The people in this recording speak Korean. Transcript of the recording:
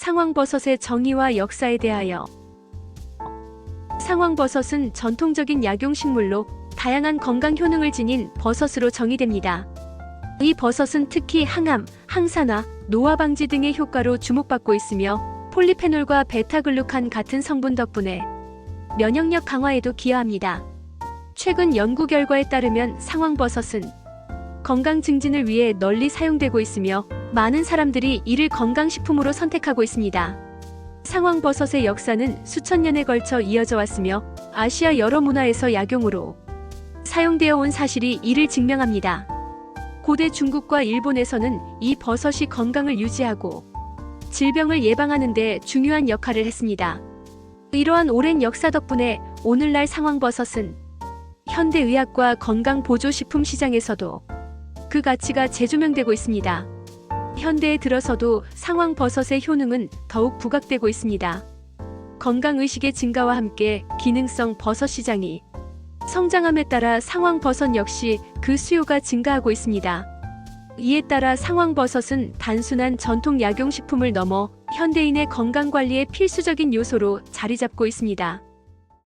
상황버섯의 정의와 역사에 대하여 상황버섯은 전통적인 약용식물로 다양한 건강 효능을 지닌 버섯으로 정의됩니다. 이 버섯은 특히 항암, 항산화, 노화 방지 등의 효과로 주목받고 있으며 폴리페놀과 베타글루칸 같은 성분 덕분에 면역력 강화에도 기여합니다. 최근 연구 결과에 따르면 상황버섯은 건강 증진을 위해 널리 사용되고 있으며 많은 사람들이 이를 건강식품으로 선택하고 있습니다. 상황버섯의 역사는 수천 년에 걸쳐 이어져 왔으며 아시아 여러 문화에서 약용으로 사용되어 온 사실이 이를 증명합니다. 고대 중국과 일본에서는 이 버섯이 건강을 유지하고 질병을 예방하는 데 중요한 역할을 했습니다. 이러한 오랜 역사 덕분에 오늘날 상황버섯은 현대의학과 건강보조식품 시장에서도 그 가치가 재조명되고 있습니다. 현대에 들어서도 상황 버섯의 효능은 더욱 부각되고 있습니다. 건강의식의 증가와 함께 기능성 버섯 시장이 성장함에 따라 상황 버섯 역시 그 수요가 증가하고 있습니다. 이에 따라 상황 버섯은 단순한 전통 약용식품을 넘어 현대인의 건강관리의 필수적인 요소로 자리 잡고 있습니다.